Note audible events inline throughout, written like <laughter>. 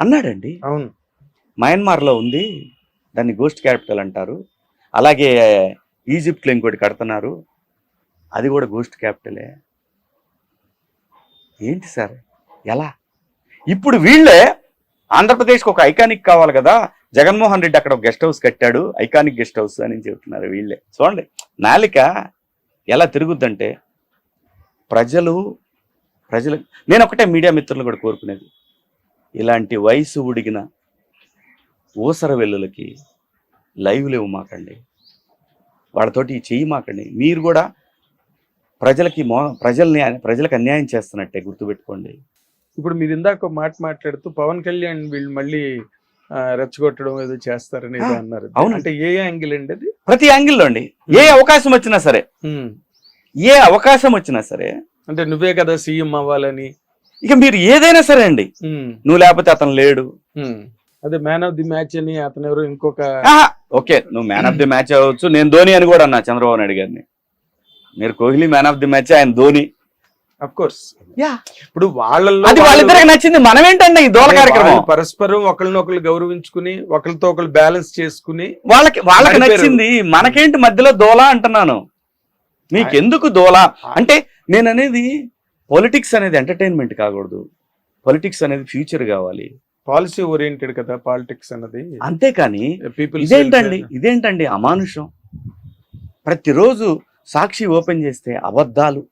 అన్నాడండి. అవును. మయన్మార్లో ఉంది. దాన్ని గోస్ట్ క్యాపిటల్ అంటారు. అలాగే ఈజిప్ట్లో ఇంకోటి కడుతున్నారు. అది కూడా గోస్ట్ క్యాపిటలే ఏంటి సార్? ఎలా? ఇప్పుడు వీళ్ళే ఆంధ్రప్రదేశ్కి ఒక ఐకానిక్ కావాలి కదా. జగన్మోహన్ రెడ్డి అక్కడ ఒక గెస్ట్ హౌస్ కట్టాడు. ఐకానిక్ గెస్ట్ హౌస్ అని చెబుతున్నారు వీళ్ళే. చూడండి నాలిక ఎలా తిరుగుద్దంటే ప్రజలు ప్రజలు నేను ఒకటే మీడియా మిత్రులు కూడా కోరుకునేది. ఇలాంటి వయసు ఉడిగిన ఊసర వెల్లులకి లైవ్లు ఇవ్వమాకండి వాళ్ళతోటి చెయ్యి మాకండి. మీరు కూడా ప్రజలకి మో ప్రజల్ని ప్రజలకు అన్యాయం చేస్తున్నట్టే గుర్తుపెట్టుకోండి. ఇప్పుడు మీరు ఇందాక మాట మాట్లాడుతూ పవన్ కళ్యాణ్ వీళ్ళు మళ్ళీ రెచ్చగొట్టడం ఏదో చేస్తారని అన్నారు. అవును. అంటే ఏ యాంగిల్ అండి అది? ప్రతి యాంగిల్లో అండి. ఏ అవకాశం వచ్చినా సరే. ఏ అవకాశం వచ్చినా సరే. అంటే నువ్వే కదా సీఎం అవ్వాలని ఇక మీరు ఏదైనా సరే అండి. నువ్వు లేకపోతే అతను లేడు. అదే మ్యాన్ ఆఫ్ ది మ్యాచ్ అని అతను ఎవరు ఇంకొక ఓకే నువ్వు మ్యాన్ ఆఫ్ ది మ్యాచ్ అవ్వచ్చు. నేను ధోని అని కూడా అన్నా చంద్రబాబు నాయుడు గారిని. మీరు Kohli man of the match ఆయన ధోని. అఫ్ కోర్స్ ఇప్పుడు వాళ్ళల్లో అది వాళ్ళిద్దరికి నచ్చింది మనమేంటండి ఈ దోల కార్యక్రమం? పరస్పరం ఒకరినొకరు గౌరవించుకుని ఒకరితో ఒకరు బ్యాలెన్స్ చేసుకుని వాళ్ళకి వాళ్ళకి. నచ్చింది మనకేంటి మధ్యలో దోల అంటున్నాను. మీకెందుకు దోల? అంటే నేను అనేది పొలిటిక్స్ అనేది ఎంటర్టైన్మెంట్ కాకూడదు. పొలిటిక్స్ అనేది ఫ్యూచర్ కావాలి. పాలసీ ఓరియంటెడ్ కదా పాలిటిక్స్ అన్నది. అంతేకాని పీపుల్ ఇదేంటండి ఇదేంటండి అమానుషం? ప్రతిరోజు సాక్షి ఓపెన్ చేస్తే అబద్ధాలు.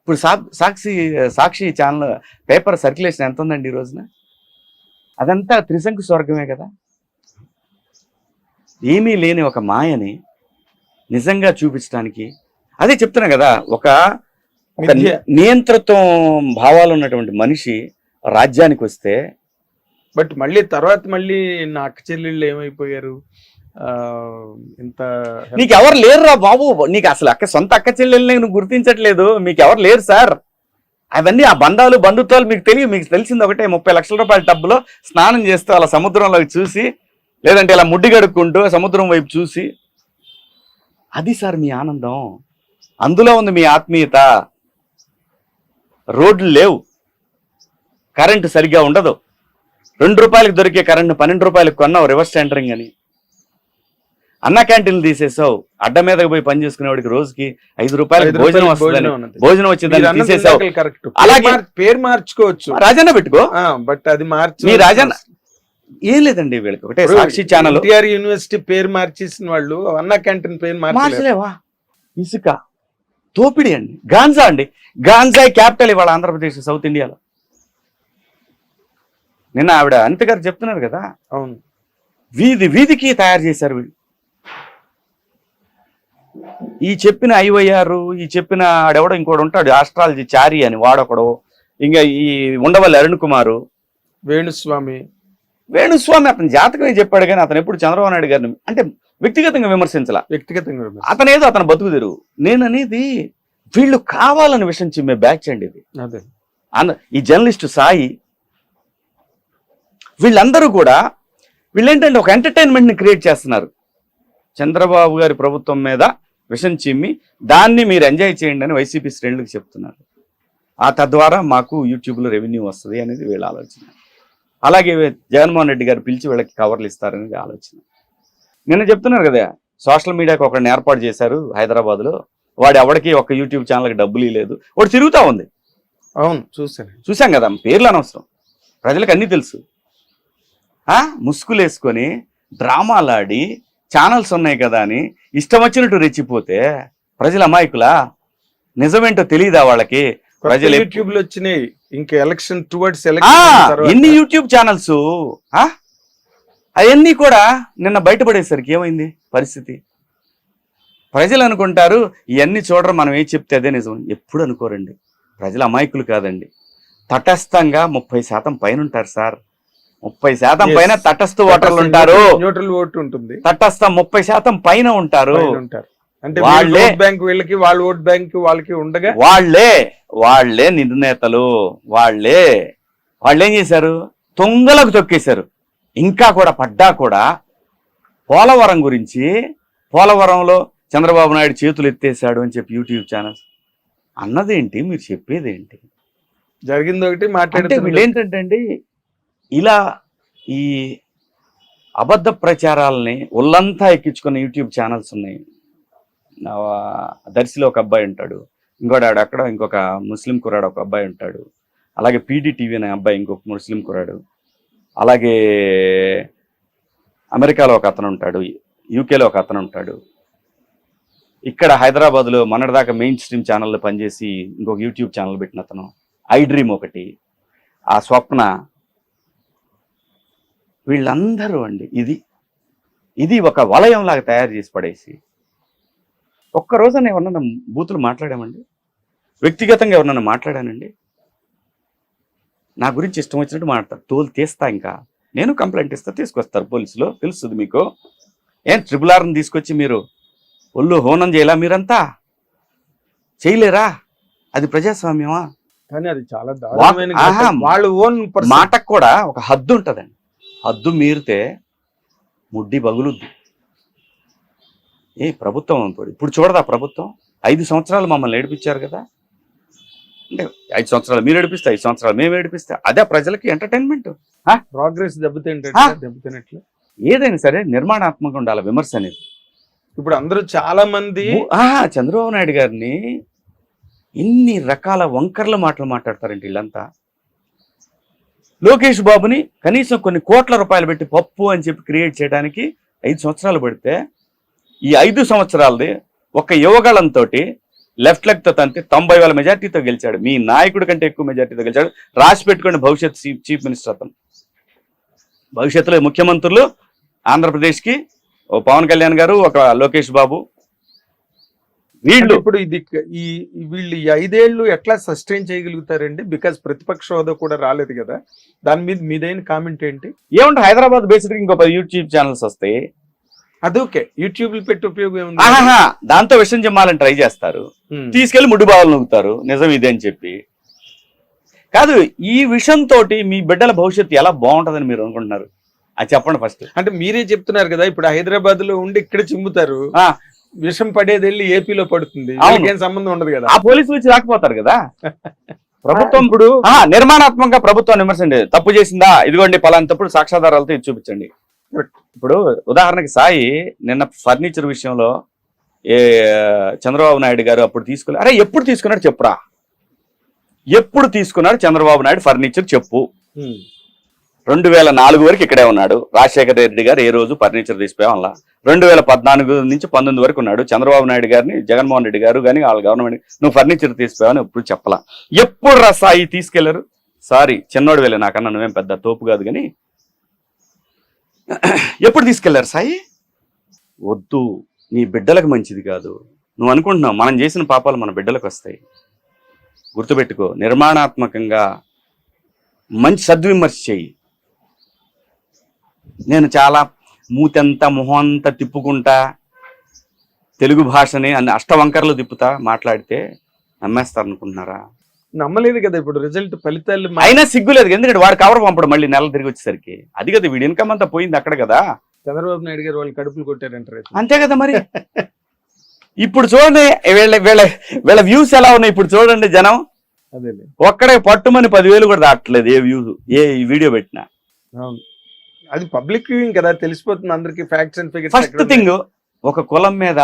ఇప్పుడు Sakshi Sakshi channel paper circulation ఎంత ఉందండి ఈ రోజున? అదంతా త్రిశంకు స్వర్గమే కదా. ఏమీ లేని ఒక మాయని నిజంగా చూపించడానికి. అదే చెప్తున్నా కదా ఒక ఒక. నియంత్రిత్వం భావాలు ఉన్నటువంటి మనిషి రాజ్యానికి వస్తే బట్ మళ్ళీ తర్వాత మళ్ళీ నా అక్క చెల్లెళ్ళు ఏమైపోయారు? ఇంత నీకు ఎవరు లేరురా బాబు. నీకు అసలు అక్క సొంత అక్క చెల్లెల్ని నువ్వు గుర్తించట్లేదు. మీకు ఎవరు లేరు సార్. అవన్నీ ఆ బంధాలు బంధుత్వాలు మీకు తెలియదు మీకు తెలిసింది ఒకటే ముప్పై లక్షల రూపాయల టబ్బులో స్నానం చేస్తూ అలా సముద్రంలోకి చూసి లేదంటే ఇలా ముడ్డి గడుక్కుంటూ సముద్రం వైపు చూసి. అది సార్ మీ ఆనందం. అందులో ఉంది మీ ఆత్మీయత. రోడ్లు లేవు. కరెంటు సరిగ్గా ఉండదు. రెండు రూపాయలకు దొరికే కరెంట్ పన్నెండు రూపాయలకు కొన్నావు రివర్స్ టెండరింగ్ అని. అన్న క్యాంటీన్లు తీసేసావు. అడ్డ మీదకి పోయి పని చేసుకునేవాడికి రోజుకి ఐదు రూపాయలకు ఐదు భోజనం రూపాయలు వస్తుందని భోజనం ఉన్నది. భోజనం వచ్చేదాన్ని అన్నది తీసేసావు. అలాగే- పేరు మార్చుకోవచ్చు. రాజన్న పెట్టుకో. బట్ అది మార్చి. రాజన్న ఏం లేదండి వీళ్ళకి ఒకటే సాక్షి ఛానల్ యూనివర్సిటీ పేరు మార్చేసిన వాళ్ళు అన్న క్యాంటీన్ పేరు మార్చలేవా? ఇసుక. తోపిడి అండి. గాంజా అండి. గాంజాయి క్యాపిటల్ ఇవాళ ఆంధ్రప్రదేశ్ సౌత్ ఇండియాలో. నిన్న ఆవిడ అనిత గారు చెప్తున్నారు కదా అవును. వీధి వీధికి తయారు చేశారు వీళ్ళు. ఈ చెప్పిన ఐవైఆర్ ఈ చెప్పిన ఆడెవడో ఇంకోటి ఉంటాడు ఆస్ట్రాలజీ చారి అని వాడొకడు. ఇంకా ఈ ఉండవల్లి అరుణ్ కుమారు. వేణుస్వామి. వేణుస్వామి అతని జాతకమే చెప్పాడు కానీ అతను ఎప్పుడు చంద్రబాబు నాయుడు గారిని అంటే వ్యక్తిగతంగా విమర్శించాల. వ్యక్తిగతంగా విమర్శ. అతను ఏదో అతను బతుకు తెరువు నేను అనేది వీళ్ళు కావాలని విషయం చిమ్మే బ్యాచ్ అండి ఇది. అదే. ఈ జర్నలిస్ట్ సాయి వీళ్ళందరూ కూడా వీళ్ళేంటంటే ఒక ఎంటర్టైన్మెంట్ని క్రియేట్ చేస్తున్నారు. చంద్రబాబు గారి ప్రభుత్వం మీద విషం చిమ్మి దాన్ని మీరు ఎంజాయ్ చేయండి అని వైసీపీ శ్రేణులకు చెప్తున్నారు. ఆ తద్వారా మాకు యూట్యూబ్లో రెవెన్యూ వస్తుంది అనేది వీళ్ళ ఆలోచన. అలాగే జగన్మోహన్ రెడ్డి గారు పిలిచి వీళ్ళకి కవర్లు ఇస్తారనేది ఆలోచన. నిన్న చెప్తున్నారు కదా సోషల్ మీడియాకి ఒకరిని ఏర్పాటు చేశారు హైదరాబాద్లో. వాడు ఎవడికి ఒక యూట్యూబ్ ఛానల్కి డబ్బులు ఇవ్వలేదు వాడు తిరుగుతూ ఉంది. అవును చూసాను చూసాం కదా పేర్లు అనవసరం. ప్రజలకు అన్నీ తెలుసు. ఆ ముసుగులు వేసుకొని డ్రామాలాడి ఛానల్స్ ఉన్నాయి కదా అని ఇష్టం వచ్చినట్టు రెచ్చిపోతే ప్రజల అమాయకులా? నిజమేంటో తెలియదా వాళ్ళకి? ప్రజలు ఎప్- యూట్యూబ్లో వచ్చినాయి. ఇంకా ఎలక్షన్ టువర్డ్స్ ఎలక్షన్ ఎన్ని యూట్యూబ్ ఛానల్స్? అవన్నీ కూడా నిన్న బయటపడేసరికి ఏమైంది? పరిస్థితి. ప్రజలు అనుకుంటారు ఇవన్నీ చూడరు మనం ఏం చెప్తే అదే నిజం. ఎప్పుడు అనుకోరండి. ప్రజలు అమాయకులు కాదండి. తటస్థంగా ముప్పై శాతం పైన ఉంటారు సార్. ముప్పై శాతం. పైన తటస్థ ఓటర్లు ఉంటారు. న్యూట్రల్ ఓట్ ఉంటుంది. తటస్థ ముప్పై శాతం పైన ఉంటారు. పైన ఉంటారు. అంటే వాళ్ళే- బ్యాంక్ వీళ్ళకి వాళ్ళ ఓట్ బ్యాంక్ వాళ్ళకి ఉండగా వాళ్ళే వాళ్ళే నిర్ణేతలు వాళ్ళే వాళ్ళు ఏం చేశారు? తొంగలకు తొక్కేశారు. ఇంకా కూడా పడ్డా కూడా పోలవరం గురించి పోలవరంలో చంద్రబాబు నాయుడు చేతులు ఎత్తేసాడు అని చెప్పి యూట్యూబ్ ఛానల్స్. అన్నదేంటి? మీరు చెప్పేదేంటి? జరిగింది ఒకటి మాట్లాడితే వీళ్ళు ఏంటంటే అండి ఇలా ఈ అబద్ధ ప్రచారాలని ఒళ్ళంతా ఎక్కించుకున్న యూట్యూబ్ ఛానల్స్ ఉన్నాయి. దర్శిలో ఒక అబ్బాయి ఉంటాడు. ఇంకోటి ఆడ అక్కడ ఇంకొక ముస్లిం కురాడు ఒక అబ్బాయి ఉంటాడు. అలాగే పీడీటీవీ అనే అబ్బాయి ఇంకొక ముస్లిం కురాడు అలాగే అమెరికాలో ఒక అతను ఉంటాడు. యూకేలో ఒక అతను ఉంటాడు. ఇక్కడ హైదరాబాద్లో మొన్నటిదాకా మెయిన్ స్ట్రీమ్ ఛానల్లో పనిచేసి ఇంకొక యూట్యూబ్ ఛానల్ పెట్టిన అతను. ఐ డ్రీమ్ ఒకటి. ఆ స్వప్న. వీళ్ళందరూ అండి ఇది ఇది ఒక వలయంలాగా తయారు చేసి పడేసి ఒక్క రోజున ఎవరన్నా బూతులు మాట్లాడామండి? వ్యక్తిగతంగా ఎవరన్నా మాట్లాడానండి? నా గురించి ఇష్టం వచ్చినట్టు మాట్లాడతారు. తోలు తీస్తా ఇంకా. నేను కంప్లైంట్ ఇస్తా తీసుకొస్తారు పోలీసులు. తెలుస్తుంది మీకు. ఏం ట్రిపుల్ ఆర్ని తీసుకొచ్చి మీరు ఒళ్ళు హోనం చేయాలా మీరంతా? చేయలేరా? అది ప్రజాస్వామ్యమా? కానీ అది చాలా. వాళ్ళు ఓన్ మాటకు కూడా ఒక హద్దు ఉంటుందండి. హద్దు మీరితే ముడ్డి బగులుద్ది. ఏ ప్రభుత్వం ఇప్పుడు ఇప్పుడు చూడదా ప్రభుత్వం. ఐదు సంవత్సరాలు మమ్మల్ని ఏడిపించారు కదా. అంటే ఐదు సంవత్సరాలు మీరు ఏడిపిస్తే ఐదు సంవత్సరాలు మేము ఏడిపిస్తే అదే ప్రజలకి ఎంటర్టైన్మెంట్ ప్రోగ్రెస్ దెబ్బతింటే. దెబ్బతినట్లు. ఏదైనా సరే నిర్మాణాత్మకంగా ఉండాలి విమర్శ అనేది. ఇప్పుడు అందరూ చాలా మంది చంద్రబాబు నాయుడు గారిని ఇన్ని రకాల వంకర్ల మాటలు మాట్లాడతారండి వీళ్ళంతా. లోకేష్ బాబుని కనీసం కొన్ని కోట్ల రూపాయలు పెట్టి పప్పు అని చెప్పి క్రియేట్ చేయడానికి ఐదు సంవత్సరాలు పడితే ఈ ఐదు సంవత్సరాలది ఒక యువగళంతో లెఫ్ట్ లెగ్తో తంతే తొంభై వేల మెజార్టీతో గెలిచాడు. మీ నాయకుడి కంటే ఎక్కువ మెజార్టీతో గెలిచాడు. రాసి పెట్టుకోండి భవిష్యత్ చీఫ్ మినిస్టర్ అతను. భవిష్యత్తులో ముఖ్యమంత్రులు ఆంధ్రప్రదేశ్కి ఓ పవన్ కళ్యాణ్ గారు ఒక లోకేష్ బాబు. వీళ్ళు ఇప్పుడు ఇది ఈ వీళ్ళు ఈ ఐదేళ్ళు ఎట్లా సస్టైన్ చేయగలుగుతారండి? బికాస్ ప్రతిపక్ష హోదా కూడా రాలేదు కదా. దాని మీద మీదైన కామెంట్ ఏంటి? ఏమంటే హైదరాబాద్ బేస్డ్ ఇంకో పది యూట్యూబ్ ఛానల్స్ వస్తాయి అది ఓకే యూట్యూబ్ పెట్టి ఉపయోగం దాంతో విషయం చెప్పాలని ట్రై చేస్తారు. తీసుకెళ్ళి ముడ్డు బావలు నవ్వుతారు. నిజం ఇదే అని చెప్పి. కాదు ఈ విషయం తోటి మీ బిడ్డల భవిష్యత్తు ఎలా బాగుంటుందని మీరు అనుకుంటున్నారు? అది చెప్పండి ఫస్ట్ అంటే మీరే చెప్తున్నారు కదా ఇప్పుడు హైదరాబాద్లో ఉండి ఇక్కడ చిమ్ముతారు. ఆ. విషం పడేది వెళ్ళి ఏపీలో పడుతుంది. ఏం సంబంధం ఉండదు కదా. ఆ పోలీసులు వచ్చి రాకపోతారు కదా. <laughs> ప్రభుత్వం ఇప్పుడు ఆ, నిర్మాణాత్మకంగా ప్రభుత్వం విమర్శండి తప్పు చేసిందా? ఇదిగోండి పలానా తప్పుడు సాక్ష్యాధారాలతో ఇది చూపించండి. ఇప్పుడు ఉదాహరణకి సాయి నిన్న ఫర్నిచర్ విషయంలో ఏ చంద్రబాబు నాయుడు గారు అప్పుడు తీసుకున్నారు అరే ఎప్పుడు తీసుకున్నాడు చెప్పురా? ఎప్పుడు తీసుకున్నాడు చంద్రబాబు నాయుడు ఫర్నిచర్ చెప్పు. రెండు వేల నాలుగు వరకు ఇక్కడే ఉన్నాడు. రాజశేఖర రెడ్డి గారు ఏ రోజు ఫర్నిచర్ తీసిపోయాం అలా? రెండు వేల పద్నాలుగు నుంచి పంతొమ్మిది వరకు ఉన్నాడు. చంద్రబాబు నాయుడు గారిని జగన్మోహన్ రెడ్డి గారు కానీ వాళ్ళ గవర్నమెంట్ నువ్వు ఫర్నిచర్ తీసిపోయావని ఎప్పుడు చెప్పలా? ఎప్పుడు రా సాయి తీసుకెళ్ళరు? సారీ చిన్నోడు వెళ్ళి నాకన్నా నువ్వేం పెద్ద తోపు కాదు కానీ ఎప్పుడు తీసుకెళ్ళారు సాయి? వద్దు నీ బిడ్డలకు మంచిది కాదు. నువ్వు అనుకుంటున్నావు మనం చేసిన పాపాలు మన బిడ్డలకు వస్తాయి. గుర్తుపెట్టుకో నిర్మాణాత్మకంగా మంచి సద్విమర్శ చెయ్యి. నేను చాలా మూతంతా మొహంతా తిప్పుకుంటా తెలుగు భాషని అన్ని అష్టవంకరలు తిప్పుతా మాట్లాడితే నమ్మేస్తారు అనుకుంటున్నారా నమ్మలేదు కదా ఇప్పుడు రిజల్ట్ ఫలితాలు అయినా సిగ్గులేదు ఎందుకంటే వాడు కవర్ పంపడు మళ్ళీ నెల తిరిగి వచ్చేసరికి. అది కదా వీడి ఇన్కమ్ అంతా పోయింది అక్కడ కదా. చంద్రబాబు నాయుడు గారు వాళ్ళు కడుపులు కొట్టారంటారు. అంతే కదా మరి. ఇప్పుడు చూడండి వీళ్ళ వీళ్ళ వీళ్ళ వ్యూస్ ఎలా ఉన్నాయి ఇప్పుడు చూడండి జనం. ఒక్కడే పట్టుమని పదివేలు కూడా దాటలేదు ఏ వ్యూ ఏ వీడియో పెట్టినా. అది పబ్లిక్ వ్యూయింగ్ కదా తెలిసిపోతుంది అందరికి facts and figures first thing ఒక కులం మీద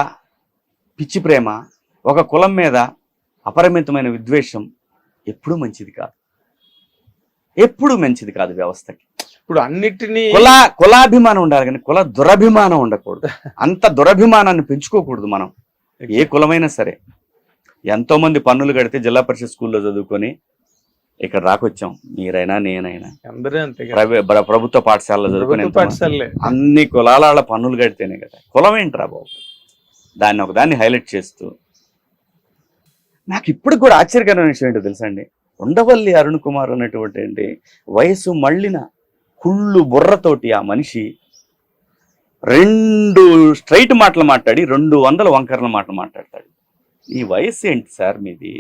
పిచ్చి ప్రేమ ఒక కులం మీద అపరిమితమైన విద్వేషం ఎప్పుడూ మంచిది కాదు. ఎప్పుడు మంచిది కాదు వ్యవస్థకి. ఇప్పుడు అన్నిటినీ కుల కులాభిమానం ఉండాలి కానీ కుల దురభిమానం ఉండకూడదు. అంత దురభిమానాన్ని పెంచుకోకూడదు మనం. ఏ కులమైనా సరే. ఎంతో మంది పన్నులు కడితే జిల్లా పరిషత్ స్కూల్లో చదువుకొని ఇక్కడ రాకొచ్చాం. మీరైనా నేనైనా. ప్రభుత్వ పాఠశాలలో చదువుకొని అన్ని కులాల పన్నులు కడితేనే కదా. కులం ఏంట్రా బాబు? దాన్ని ఒకదాన్ని హైలైట్ చేస్తూ నాకు ఇప్పుడు కూడా ఆశ్చర్యకరమైన విషయం ఏంటో తెలుసా అండి? ఉండవల్లి అరుణ్ కుమార్ అనేటువంటి ఏంటి వయసు మళ్ళిన కుళ్ళు బుర్రతోటి ఆ మనిషి రెండు స్ట్రైట్ మాటలు మాట్లాడి రెండు వందల వంకరల మాటలు మాట్లాడతాడు. ఈ వయసు ఏంటి సార్ మీది?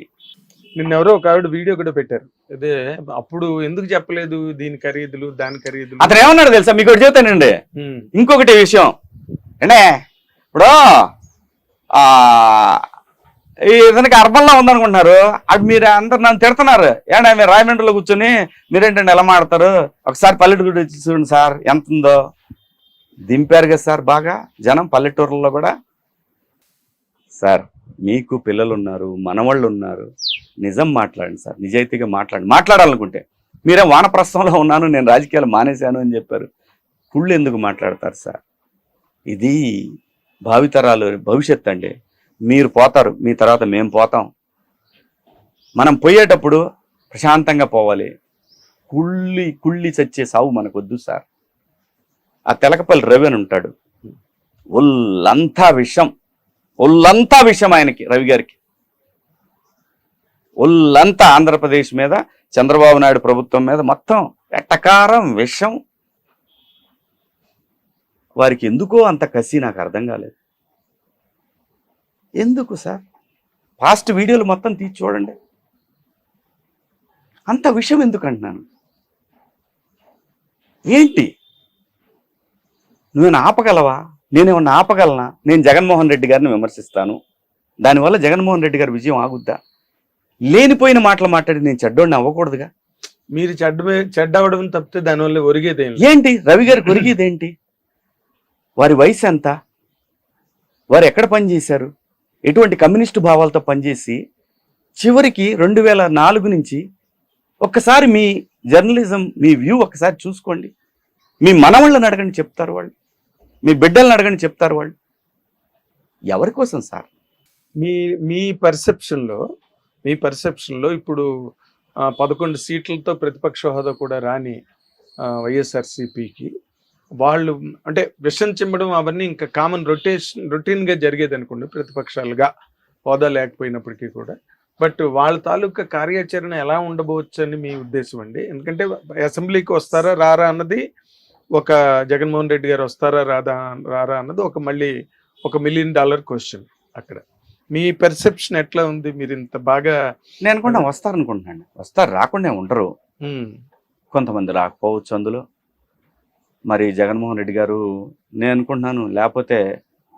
నిన్న ఎవరో ఒక ఆవిడ వీడియో కూడా పెట్టారు. అదే అప్పుడు ఎందుకు చెప్పలేదు దీని ఖరీదులు దాని ఖరీదులు? అతను ఏమన్నాడు తెలుసా? మీకు ఒకటి చెబుతానండి ఉమ్, ఇంకొకటి విషయం. అంటే ఇప్పుడు ఇతనికి అర్బన్లో ఉందనుకుంటున్నారు. అది మీరు అందరు నన్ను తిడుతున్నారు. ఏడా మీరు రాయమండ్రిలో కూర్చొని మీరేంటండి ఎలా మాడతారు ఒకసారి పల్లెటూరు చూడండి సార్ ఎంత ఉందో. దింపారు కదా సార్ బాగా. జనం పల్లెటూరులో కూడా. సార్ మీకు పిల్లలు ఉన్నారు మనవాళ్ళు ఉన్నారు నిజం మాట్లాడండి సార్ నిజాయితీగా మాట్లాడండి. మాట్లాడాలనుకుంటే. మీరే వానప్రస్థంలో ఉన్నాను నేను రాజకీయాలు మానేశాను అని చెప్పారు. కుళ్ళు ఎందుకు మాట్లాడతారు సార్? ఇది భావితరాలు భవిష్యత్ అండి. మీరు పోతారు మీ తర్వాత మేము పోతాం. మనం పోయేటప్పుడు ప్రశాంతంగా పోవాలి. కుళ్ళి కుళ్ళి చచ్చే సావు మనకొద్దు సార్. ఆ తెలకపల్లి రవి అని ఉంటాడు. ఒళ్ళంతా విషం. ఒళ్ళంతా విషం ఆయనకి రవి గారికి. ఒళ్ళంతా ఆంధ్రప్రదేశ్ మీద చంద్రబాబు నాయుడు ప్రభుత్వం మీద మొత్తం ఎట్టకారం విషం. వారికి ఎందుకో అంత కసి నాకు అర్థం కాలేదు. ఎందుకు సార్? పాస్ట్ వీడియోలు మొత్తం తీసి చూడండి. అంత విషయం ఎందుకు అంటున్నాను? ఏంటి? నువ్వేనా ఆపగలవా? నేనేమన్నా ఆపగలనా? నేను జగన్మోహన్ రెడ్డి గారిని విమర్శిస్తాను. దానివల్ల జగన్మోహన్ రెడ్డి గారి విజయం ఆగుద్దా? లేనిపోయిన మాటలు మాట్లాడి నేను చెడ్డోడిని అవ్వకూడదుగా? మీరు చెడ్డ చెడ్డ అవడం తప్పితే దానివల్ల ఒరిగేదేం. ఏంటి? రవి గారికి ఒరిగేదేంటి వారి వయసు ఎంత? వారు ఎక్కడ పనిచేశారు ఎటువంటి కమ్యూనిస్టు భావాలతో పనిచేసి చివరికి రెండు వేల నాలుగు నుంచి ఒక్కసారి మీ జర్నలిజం మీ వ్యూ ఒక్కసారి చూసుకోండి. మీ మనవాళ్ళని అడగండి చెప్తారు వాళ్ళు. మీ బిడ్డలను అడగండి చెప్తారు వాళ్ళు. ఎవరి కోసం సార్? మీ మీ పర్సెప్షన్లో మీ పర్సెప్షన్లో ఇప్పుడు పదకొండు సీట్లతో ప్రతిపక్ష హోదా కూడా రాని వైఎస్ఆర్సిపికి వాళ్ళు అంటే విషం చిమ్మడం అవన్నీ ఇంకా కామన్ రొటేషన్ రొటీన్గా జరిగేది అనుకోండి ప్రతిపక్షాలుగా. హోదా లేకపోయినప్పటికీ కూడా. బట్ వాళ్ళ తాలూకా కార్యాచరణ ఎలా ఉండబోవచ్చు అని మీ ఉద్దేశం అండి. ఎందుకంటే అసెంబ్లీకి వస్తారా రారా అన్నది ఒక జగన్మోహన్ రెడ్డి గారు వస్తారా రాదా రారా అన్నది ఒక మళ్ళీ ఒక మిలియన్ డాలర్ క్వశ్చన్ అక్కడ. మీ పెర్సెప్షన్ ఎట్లా ఉంది? మీరు ఇంత బాగా నేను అనుకుంటా వస్తారు అనుకుంటున్నాను వస్తారు రాకుండా ఉండరు. కొంతమంది రాకపోవచ్చు అందులో. మరి జగన్మోహన్ రెడ్డి గారు నేను అనుకుంటున్నాను లేకపోతే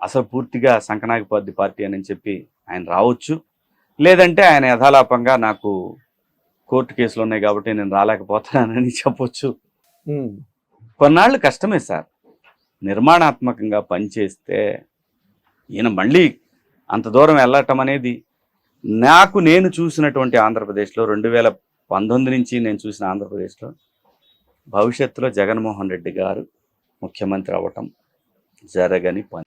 అసలు పూర్తిగా సంకనాగిపోద్ది పార్టీ అని చెప్పి ఆయన రావచ్చు. లేదంటే ఆయన యథాలాపంగా నాకు కోర్టు కేసులు ఉన్నాయి కాబట్టి నేను రాలేకపోతున్నానని చెప్పొచ్చు. కొన్నాళ్ళు కష్టమే సార్. నిర్మాణాత్మకంగా పనిచేస్తే ఈయన మళ్ళీ అంత దూరం వెళ్ళటం అనేది నాకు నేను చూసినటువంటి ఆంధ్రప్రదేశ్లో రెండు వేల పంతొమ్మిది నుంచి నేను చూసిన ఆంధ్రప్రదేశ్లో భవిష్యత్తులో జగన్మోహన్ రెడ్డి గారు ముఖ్యమంత్రి అవ్వటం జరగని పని.